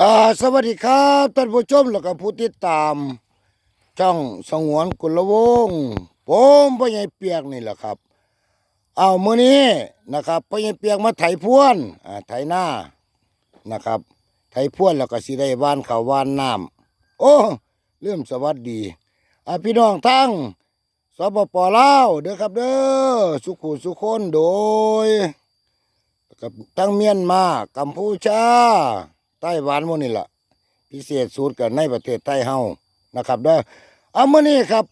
อ่าสวัสดีครับท่านผู้ชมแล้วก็ผู้ติดตาม ช่องสงวนกุลวงศ์ผมพ่อใหญ่เปียกนี่แหละครับเอามื้อนี้นะครับพ่อใหญ่เปียกมาไถพวนอ่าไถหน้านะครับ ไถพวนแล้วก็สิได้หว่านข้าวว่านน้ำโอ้เริ่มสวัสดีอ่าพี่น้องทั้งสปปลาวเด้อครับเด้อสุขุสุคนโดยกับทั้งเมียนมากัมพูชา ต้หวันหมนี่แหละพิเศษสูตรกันในประเทศไทยเฮานะครับเด้อเอามื้อนี้ครับ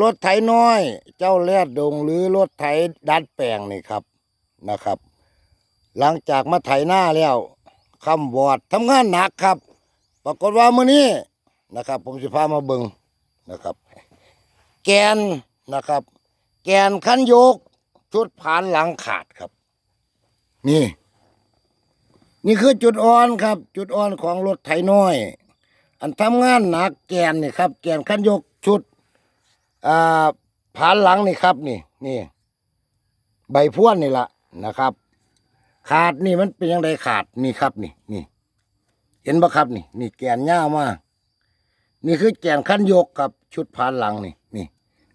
รถไถน้อย เจ้าแลดดงหรือรถไถดัดแปลงนี่ครับนะครับ หลังจากมาไถหน้าแล้วคำวอดทำงานหนักครับ ปรากฏว่ามื้อนี้นะครับ ผมสิพามาเบิ่งนะครับ แกนนะครับ แกนคันโยกชุดผ่านหลังขาดครับ นี่ นี่คือจุดอ่อนครับ จุดอ่อนของรถไถน้อย อันทำงานหนักแกนนี่ครับ แกนขันยกชุดอ่าผานหลังนี่ครับนี่นี่ ใบพ่วนนี่ละนะครับ ขาดนี่มันเป็นยังไงขาดนี่ครับนี่นี่ เห็นปะครับนี่ นี่แกนย่าวมากนี่คือแกนขันยกครับชุดผานหลังนี่นี่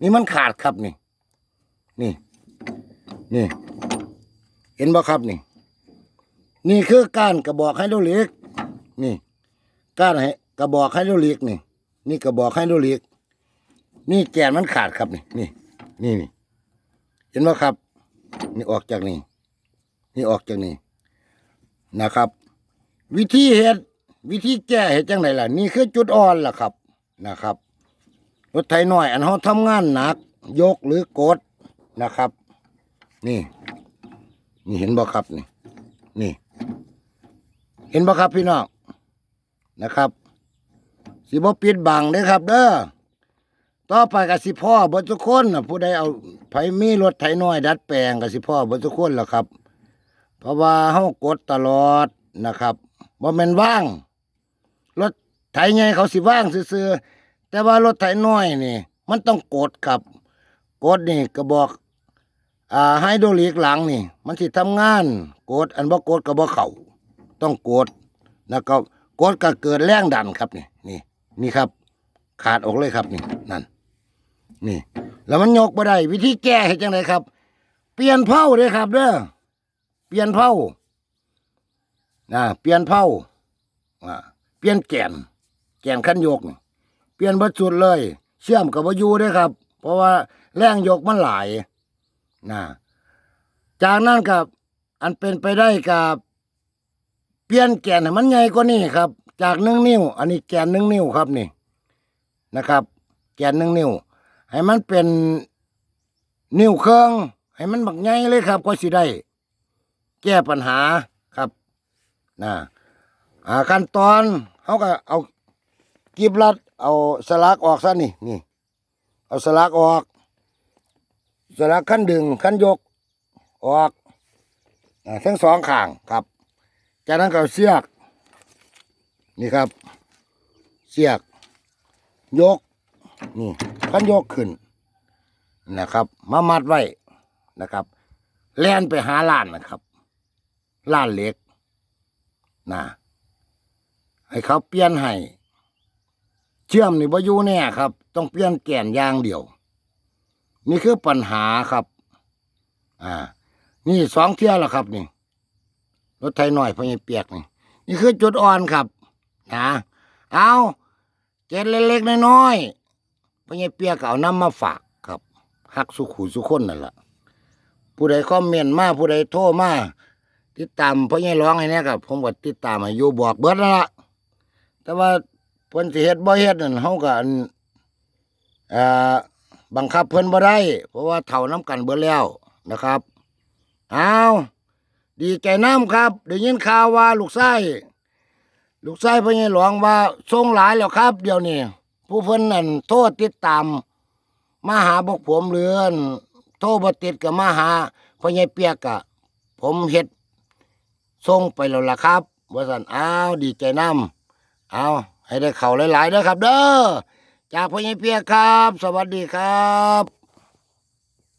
นี่มันขาดครับนี่ นี่ นี่ เห็นบ่ครับนี่ นี่คือการกระบอกไฮโดรลิก นี่การให้กระบอกไฮโดรลิกนี่ นี่กระบอกไฮโดรลิก นี่แกนมันขาดครับนี่นี่นี่นี่เห็นบ่ครับ นี่ออกจากนี่นี่ออกจากนี่นะครับ วิธีเฮ็ดวิธีแก้เฮ็ดจังไดล่ะ นี่คือจุดอ่อนล่ะครับนะครับรถไถน้อย อันเฮาทำงานหนัก ยกหรือกดนะครับ นี่ นี่เห็นบ่ครับนี่ เห็นบ่ครับพี่น้องนะครับสิบ่ปิดบังเด้ครับ เด้อต่อไปก็สิพ่อบ่ทุกคนผู้ใดเอาไผมีรถไถน้อยดัดแปลงก็สิพ่อบ่ทุกคนล่ะครับ เพราะว่าเฮากดตลอดนะครับบ่แม่นว่าง รถไถใหญ่เขาสิว่างซื่อๆแต่ว่ารถไถน้อยนี่ มันต้องกดครับ กดนี่ก็บอกอ่าไฮโดรลิกหลังนี่ มันสิทำงาน กดอันบ่กดก็บ่เข้า ต้องกด แล้วก็กดก็เกิดแรงดันครับนี่นี่นี่ครับ ขาดออกเลยครับนี่นั่น นี่ แล้วมันยกบ่ได้วิธีแก้เฮ็ดจังไดครับ เปลี่ยนเผาเด้อครับ เด้อเปลี่ยนเผานะเปลี่ยนเผาอ่าเปลี่ยนแกนแกนคันโยกนี่เปลี่ยนเบ่สุดเลย เชื่อมกับบ่อยู่เด้อครับ เพราะว่าแรงยกมันหลายนะจากนั้นกับอันเป็นไปได้กับ เปลี่ยนแกนให้มันใหญ่กว่านี้ครับ จากหนึ่งนิ้ว อันนี้แกนหนึ่งนิ้วครับนี่นะครับ แกนหนึ่งนิ้ว ให้มันเป็นนิ้วเครื่องให้มันบักใหญ่เลยครับ ก็สิได้ แก้ปัญหาครับนะอ่าขั้นตอนเขาก็เอากีบรัด เอาสลักออกซะนี่นี่ เอาสลักออก สลักขั้นดึงขั้นยกออกอทั้งสองข้างครับ จากนั้นก็เอาเสียก นี่ครับ เสียก ยก นี่ขันยกขึ้นนะครับ มามัดไว้นะครับแล่นไปหาล้านนะครับล้านเหล็กนะให้เขาเปลี่ยนให้เชื่อมนี่บ่อยู่แน่ครับ ต้องเปลี่ยนแกนยางเดียว นี่คือปัญหาครับ อ่า นี่สองเที่ยวแล้วครับนี่ รถไทยหน่อยพญเปียกนี่นี่คือจุดอ่อนครับนะเอาเกณเล็กๆน้อยๆพญเปียกก็เอาน้ำมาฝากครับหักสุขูสุขคนนั่นแหละผู้ใดคอมเมนต์มาผู้ใดโทรมาติดตามพญร้องให้แน่ครับผมก็ติดตามให้อยู่บอกเบิดแล้วล่ะแต่ว่าเพิ่นสิเฮ็ดบ่เฮ็ดนั่นเฮาก็อันอ่าบังคับเพิ่นบ่ได้ เพราะว่าเท่าน้ำกันเบิดแล้วนะครับ เอา ดีใจน้ำครับได้ยินข่าวว่าลูกไส้ลูกไส้พญหลวงว่าทรงหลายแล้วครับ เดี๋ยวนี้ผู้เพิ่นนั่นโทษติดตามมาหาพวกผมเรือนโทษบติดกับมาหาพญเปียกอะผมเฮ็ดส่งไปแล้วล่ะครับว่าซั่นอ้าวดีใจน้ำเอาให้ได้เข้าหลายๆเด้อครับ เด้อจากพญเปียกครับ สวัสดีครับ